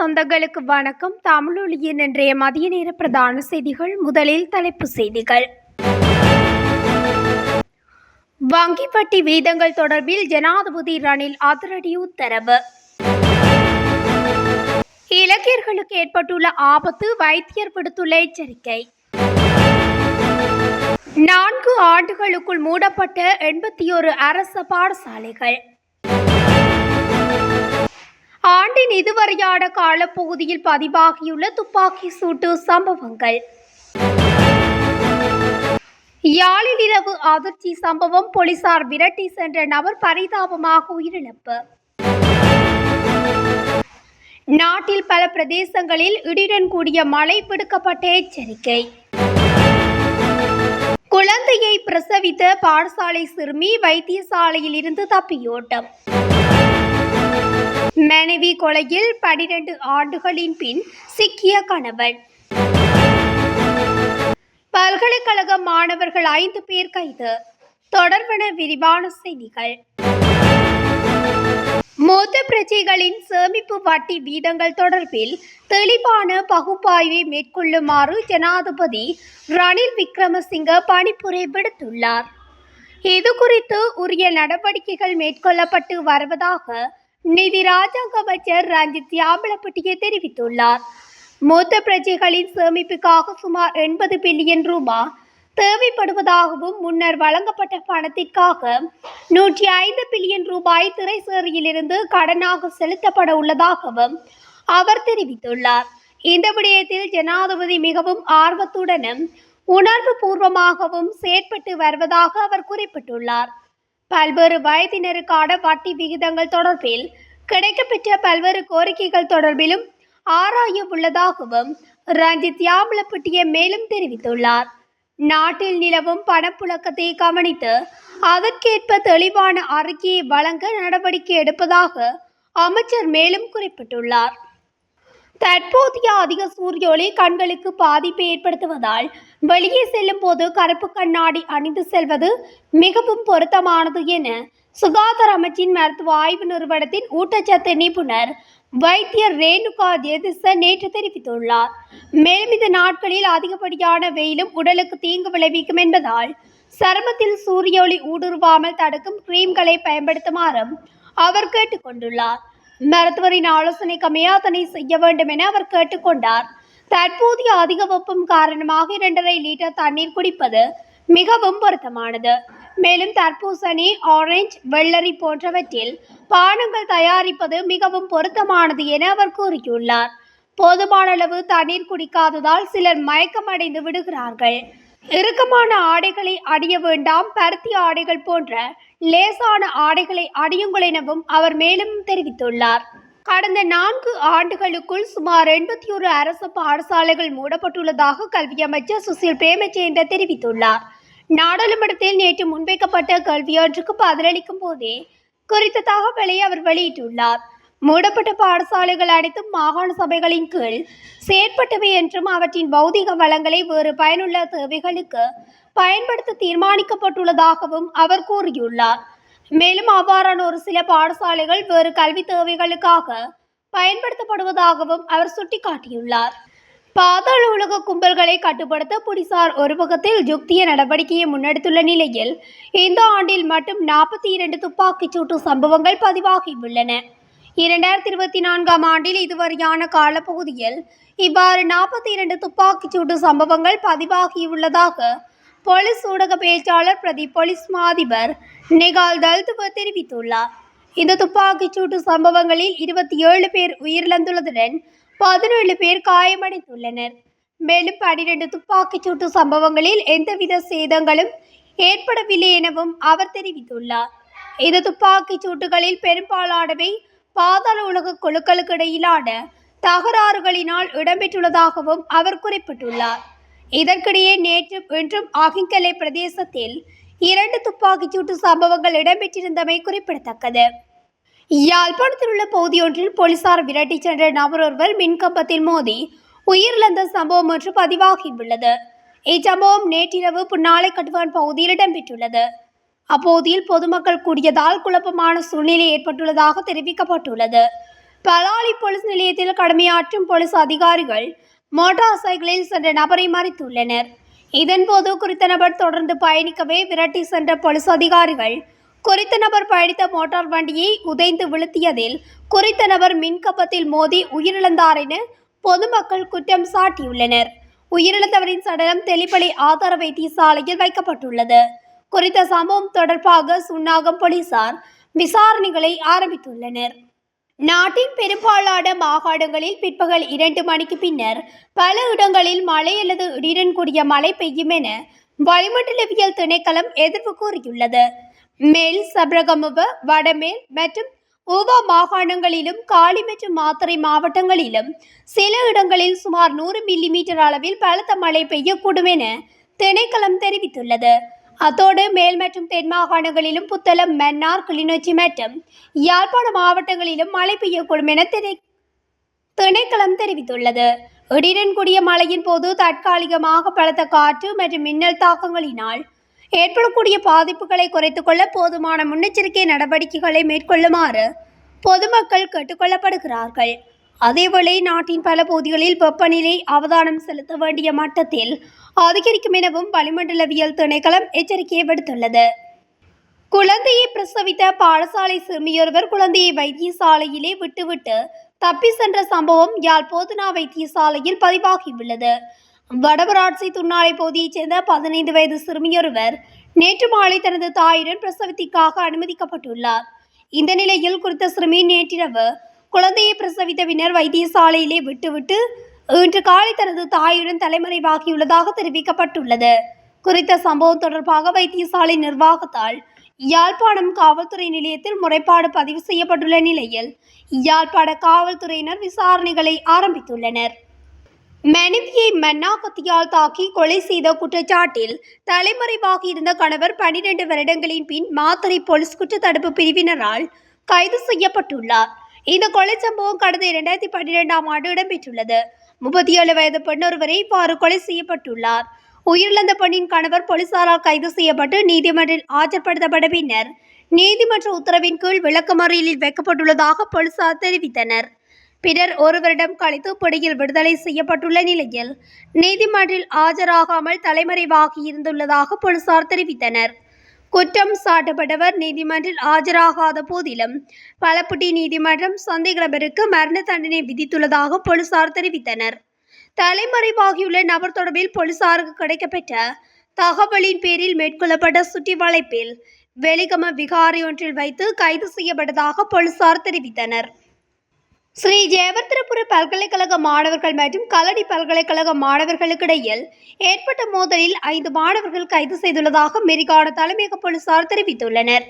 சொந்தங்களுக்கு வணக்கம். தமிழொலியின் இன்றைய மதிய நேர பிரதான செய்திகள் முதலில் தலைப்பு செய்திகள். வங்கி வட்டி வீதங்கள் தொடர்பில் ஜனாதிபதி ரணில் அதிரடி உத்தரவு. இலக்கியர்களுக்கு ஏற்பட்டுள்ள ஆபத்து வைத்தியர் விடுத்துள்ள எச்சரிக்கை. நான்கு ஆண்டுகளுக்குள் மூடப்பட்ட எண்பத்தி ஒரு அரச பாடசாலைகள். ஆண்டின் இதுவரையான காலப்பகுதியில் பதிவாகியுள்ள துப்பாக்கி சூட்டு சம்பவங்கள். யாழில் இரவு அதிர்ச்சி சம்பவம் போலீசார் விரட்டி சென்ற நபர் பரிதாபமாக உயிரிழப்பு. நாட்டில் பல பிரதேசங்களில் இடியுடன் கூடிய மழை விடுக்கப்பட்ட எச்சரிக்கை. குழந்தையை பிரசவித்த பாடசாலை சிறுமி வைத்தியசாலையில் இருந்து தப்பியோட்டம். மனைவி கொலையில் பனிரெண்டு ஆண்டுகளின் பின் சிக்கிய கணவன். பல்கலைக்கழக மாணவர்கள் ஐந்து பேர் கைது. தொடர்பன விரிவான செய்திகள். மூத்த பிரஜைகளின் சேமிப்பு வட்டி வீதங்கள் தொடர்பில் தெளிவான பகுப்பாய்வை மேற்கொள்ளுமாறு ஜனாதிபதி ரணில் விக்ரமசிங்க பணிப்புரை விடுத்துள்ளார். இது குறித்து உரிய நடவடிக்கைகள் மேற்கொள்ளப்பட்டு வருவதாக நிதி ராஜாங்க அமைச்சர் ரஞ்சித் யாம்பலப்பட்டியை தெரிவித்துள்ளார். மூத்த பிரஜைகளின் சேமிப்புக்காக சுமார் எண்பது பில்லியன் ரூபாய் தேவைப்படுவதாகவும் முன்னர் வழங்கப்பட்ட பணத்திற்காக நூற்றி ஐந்து பில்லியன் ரூபாய் திரைசேரியிலிருந்து கடனாக செலுத்தப்பட உள்ளதாகவும் அவர் தெரிவித்துள்ளார். இந்த விடயத்தில் ஜனாதிபதி மிகவும் ஆர்வத்துடனும் உணர்வு பூர்வமாகவும் செயற்பட்டு வருவதாக அவர் குறிப்பிட்டுள்ளார். பல்வேறு வயதினருக்கான வட்டி விகிதங்கள் தொடர்பில் கிடைக்கப்பெற்ற பல்வேறு கோரிக்கைகள் தொடர்பிலும் ஆராய உள்ளதாகவும் ரஞ்சித் யாமலப்பட்டிய மேலும் தெரிவித்துள்ளார். நாட்டில் நிலவும் பணப்புழக்கத்தை கவனித்து அதற்கேற்ப தெளிவான அறிக்கையை வழங்க நடவடிக்கை எடுப்பதாக அமைச்சர் மேலும் குறிப்பிட்டுள்ளார். தற்போதைய அதிக சூரிய ஒளி கண்களுக்கு பாதிப்பை ஏற்படுத்துவதால் வெளியே செல்லும் போது கருப்பு கண்ணாடி அணிந்து செல்வது மிகவும் பொருத்தமானது என சுகாதார அமைச்சின் மருத்துவ ஆய்வு நிறுவனத்தின் ஊட்டச்சத்து நிபுணர் வைத்தியர் ரேணுகா ஜெதிச நேற்று தெரிவித்துள்ளார். மேலும் இந்த நாட்களில் அதிகப்படியான வெயிலும் உடலுக்கு தீங்கு விளைவிக்கும் என்பதால் சருமத்தில் சூரிய ஒளி ஊடுருவாமல் தடுக்கும் கிரீம்களை பயன்படுத்துமாறும் அவர் கேட்டுக்கொண்டுள்ளார். மருத்துவரின் ஆலோசனைக்கு அதனை செய்ய வேண்டும் என அவர் கேட்டுக்கொண்டார். தற்போதைய அதிக வெப்பம் காரணமாக இரண்டரை லிட்டர் தண்ணீர் குடிப்பது மிகவும் பொருத்தமானது. மேலும் தர்பூசணி ஆரஞ்சு வெள்ளரி போன்றவற்றில் பானங்கள் தயாரிப்பது மிகவும் பொருத்தமானது என அவர் கூறியுள்ளார். போதுமான அளவு தண்ணீர் குடிக்காததால் சிலர் மயக்கமடைந்து விடுகிறார்கள். இறுக்கமான ஆடைகளை அணிய வேண்டாம் பருத்தி ஆடைகள் போன்ற லேசான ஆடைகளை அணியுங்கள் எனவும் அவர் மேலும் தெரிவித்துள்ளார். கடந்த நான்கு ஆண்டுகளுக்குள் சுமார் எண்பத்தி ஒரு அரசு பாடசாலைகள் மூடப்பட்டுள்ளதாக கல்வி அமைச்சர் சுசில் பிரேமச்சந்திர தெரிவித்துள்ளார். நாடாளுமன்றத்தில் நேற்று முன்வைக்கப்பட்ட கல்வியொன்றுக்கு பதிலளிக்கும் போதே குறித்த தகவலை அவர் வெளியிட்டுள்ளார். மூடப்பட்ட பாடசாலைகள் அனைத்தும் மாகாண சபைகளின் கீழ் செயற்பட்டவை என்றும் அவற்றின் பௌதிக வளங்களை வேறு பயனுள்ள தேவைகளுக்கு பயன்படுத்த தீர்மானிக்கப்பட்டுள்ளதாகவும் அவர் கூறியுள்ளார். மேலும் அவ்வாறான ஒரு சில பாடசாலைகள் வேறு கல்வி தேவைகளுக்காக பயன்படுத்தப்படுவதாகவும் அவர் சுட்டிக்காட்டியுள்ளார். பாதாள உலக கும்பல்களை கட்டுப்படுத்த போலீசார் ஒரு பக்கத்தில் யுக்திய நடவடிக்கையை முன்னெடுத்துள்ள நிலையில் இந்த ஆண்டில் மட்டும் நாற்பத்தி இரண்டு துப்பாக்கிச் சூட்டு சம்பவங்கள் பதிவாகியுள்ளன. இரண்டாயிரத்தி இருபத்தி நான்காம் ஆண்டில் இதுவரையான காலப்பகுதியில் இவ்வாறு நாற்பத்தி இரண்டு துப்பாக்கிச் சூட்டு சம்பவங்கள் பதிவாகியுள்ளதாக போலீஸ் ஊடக பேச்சாளர் பிரதி போலீஸ் மாதிபர் நிகால் தல்துவ தெரிவித்துள்ளார். இந்த துப்பாக்கிச் சூட்டு சம்பவங்களில் இருபத்தி ஏழு பேர் உயிரிழந்துள்ளதுடன் பதினேழு பேர் காயமடைந்துள்ளனர். மேலும் பனிரெண்டு துப்பாக்கிச் சூட்டு சம்பவங்களில் எந்தவித சேதங்களும் ஏற்படவில்லை எனவும் அவர் தெரிவித்துள்ளார். இந்த துப்பாக்கிச் சூட்டுகளில் பெரும்பாலானவை பாதாள உலக குழுக்களுக்கு இடையிலான தகராறுகளினால் இடம்பெற்றுள்ளதாகவும் அவர் குறிப்பிட்டுள்ளார். இதற்கிடையே நேற்று இன்றும் ஆகிங்கலை பிரதேசத்தில் இரண்டு துப்பாக்கிச்சூட்டு சம்பவங்கள் இடம்பெற்றிருந்தமை குறிப்பிடத்தக்கது. யாழ்ப்பாணத்தில் உள்ள பகுதியொன்றில் போலீசார் விரட்டிச் சென்ற நபர் ஒருவர் மின்கம்பத்தில் மோதி உயிரிழந்த சம்பவம் ஒன்று பதிவாகியுள்ளது. இச்சம்பவம் நேற்றிரவு புன்னாலை கட்டுவான் பகுதியில் இடம்பெற்றுள்ளது. அப்போதில் பொதுமக்கள் கூடியதால் குழப்பமான சூழ்நிலை ஏற்பட்டுள்ளதாக தெரிவிக்கப்பட்டுள்ளது. பலாலி போலீஸ் நிலையத்தில் கடமையாற்றும் போலீஸ் அதிகாரிகள் மோட்டார் சைக்கிளில் சென்ற நபரை மறித்துள்ளனர். இதன்போது குறித்த நபர் தொடர்ந்து பயணிக்கவே விரட்டி சென்ற போலீஸ் அதிகாரிகள் குறித்த நபர் பயணித்த மோட்டார் வண்டியை உதைந்து விழுத்தியதில் குறித்த நபர் மின்கப்பத்தில் மோதி உயிரிழந்தார் என பொதுமக்கள் குற்றம் சாட்டியுள்ளனர். உயிரிழந்தவரின் சடலம் தெளிப்பளி ஆதார வைத்தியசாலையில் வைக்கப்பட்டுள்ளது. குறித்த சம்பவம் தொடர்பாக சுன்னாகம் போலீசார் விசாரணைகளை ஆரம்பித்துள்ளனர். நாட்டின் பெரும்பாலான மாகாணங்களில் பிற்பகல் இரண்டு மணிக்கு பின்னர் பல இடங்களில் மழை அல்லது இடியுடன் கூடிய மழை பெய்யும் என வளிமண்டலவியல் திணைக்களம் எதிர்ப்பு கூறியுள்ளது. மேல் சப்ரகமுவ வடமேல் மற்றும் ஊவா மாகாணங்களிலும் காலி மற்றும் மாத்தறை மாவட்டங்களிலும் சில இடங்களில் சுமார் நூறு மில்லிமீட்டர் அளவில் பலத்த மழை பெய்யக்கூடும் என திணைக்களம் தெரிவித்துள்ளது. அத்தோடு மேல் மற்றும் தென் மாகாணங்களிலும் புத்தளம் மன்னார் கிளிநொச்சி மற்றும் யாழ்ப்பாண மாவட்டங்களிலும் மழை பெய்யக்கூடும் என திணை திணைக்களம் தெரிவித்துள்ளது. இடியுடன் கூடிய மழையின் போது தற்காலிகமாக பலத்த காற்று மற்றும் மின்னல் தாக்கங்களினால் ஏற்படக்கூடிய பாதிப்புகளை குறைத்து கொள்ள போதுமான முன்னெச்சரிக்கை நடவடிக்கைகளை மேற்கொள்ளுமாறு பொதுமக்கள் கேட்டுக்கொள்ளப்படுகிறார்கள். அதேவேளை நாட்டின் பல பகுதிகளில் வெப்பநிலை அவதானம் செலுத்த வேண்டிய மட்டத்தில் அதிகரிக்கும் எனவும் வளிமண்டலவியல் திணைக்களம் எச்சரிக்கையை விடுத்துள்ளது. குழந்தையை பிரசவித்த பாடசாலை சிறுமியொருவர் குழந்தையை வைத்தியசாலையிலே விட்டுவிட்டு தப்பி சென்ற சம்பவம் யாழ் போதனா வைத்தியசாலையில் பதிவாகியுள்ளது. வடபராட்சி துண்ணாலை பகுதியைச் சேர்ந்த பதினைந்து வயது சிறுமியொருவர் நேற்று மாலை தனது தாயுடன் பிரசவத்திற்காக அனுமதிக்கப்பட்டுள்ளார். இந்த நிலையில் குறித்த சிறுமி நேற்றிரவு குழந்தையை பிரசவித்த பின்னர் வைத்தியசாலையிலே விட்டுவிட்டு இன்று காலை தனது தாயுடன் தலைமறைவாகியுள்ளதாக தெரிவிக்கப்பட்டுள்ளது. குறித்த சம்பவம் தொடர்பாக வைத்தியசாலை நிர்வாகத்தால் யாழ்ப்பாணம் காவல்துறை நிலையத்தில் முறைப்பாடு பதிவு செய்யப்பட்டுள்ள நிலையில் யாழ்ப்பாண காவல்துறையினர் விசாரணைகளை ஆரம்பித்துள்ளனர். மனைவியை மன்னாகத்தியால் தாக்கி கொலை செய்த குற்றச்சாட்டில் தலைமறைவாகி இருந்த கணவர் பனிரெண்டு வருடங்களின் பின் மாத்தறை போலீஸ் குற்றத்தடுப்பு பிரிவினரால் கைது செய்யப்பட்டுள்ளார். இந்த கொலை சம்பவம் கடந்த இரண்டாயிரத்தி பன்னிரெண்டாம் ஆண்டு இடம்பெற்றுள்ளது. முப்பத்தி ஏழு வயது பெண்ணொருவரை இவ்வாறு கொலை செய்யப்பட்டுள்ளார். உயிரிழந்த பெண்ணின் கணவர் போலீசாரால் கைது செய்யப்பட்டு நீதிமன்றில் ஆஜர்படுத்தப்பட்ட பின்னர் நீதிமன்ற உத்தரவின் கீழ் விளக்கமறியலில் வைக்கப்பட்டுள்ளதாக போலீசார் தெரிவித்தனர். பின்னர் ஒரு வருடம் கழித்து பிடியில் விடுதலை செய்யப்பட்டுள்ள நிலையில் நீதிமன்றில் ஆஜராகாமல் தலைமறைவாகி இருந்துள்ளதாக போலீசார் தெரிவித்தனர். குற்றம் சாட்டப்பட்டவர் நீதிமன்றில் ஆஜராகாத போதிலும் பலப்பட்டி நீதிமன்றம் சந்தேகநபருக்கு மரண தண்டனை விதித்துள்ளதாக போலீசார் தெரிவித்தனர். தலைமறைவாகியுள்ள நபர் தொடர்பில் போலீசாருக்கு கிடைக்கப்பெற்ற தகவலின் பேரில் மேற்கொள்ளப்பட்ட சுற்றி வளைப்பில் வெளிகம விகாரை ஒன்றில் வைத்து கைது செய்யப்பட்டதாக போலீசார் தெரிவித்தனர். ஸ்ரீ ஜெயவர்த்தனபுர பல்கலைக்கழக மாணவர்கள் மற்றும் கலடி பல்கலைக்கழக மாணவர்களுக்கிடையில் ஏற்பட்ட மோதலில் ஐந்து மாணவர்கள் கைது செய்துள்ளதாக மெரிகான தலைமையக போலீசார் தெரிவித்துள்ளனர்.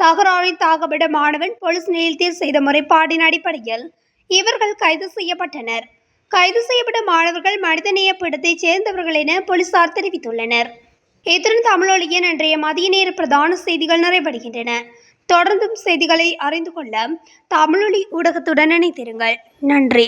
தகராறில் தாக்கப்பட்ட மாணவன் போலீஸ் நிலையத்தில் செய்த முறைப்பாட்டின் அடிப்படையில் இவர்கள் கைது செய்யப்பட்டனர். கைது செய்யப்பட்ட மாணவர்கள் மனிதநேய பீடத்தைச் சேர்ந்தவர்கள் என போலீசார் தெரிவித்துள்ளனர். இத்துடன் தமிழொலியின் அன்றைய மதிய நேர பிரதான செய்திகள் நிறைவடைகின்றன. தொடர்ந்தும் செய்திகளை அறிந்து கொள்ள தமிழொலி ஊடகத்துடன் இணைத்திருங்கள் நன்றி.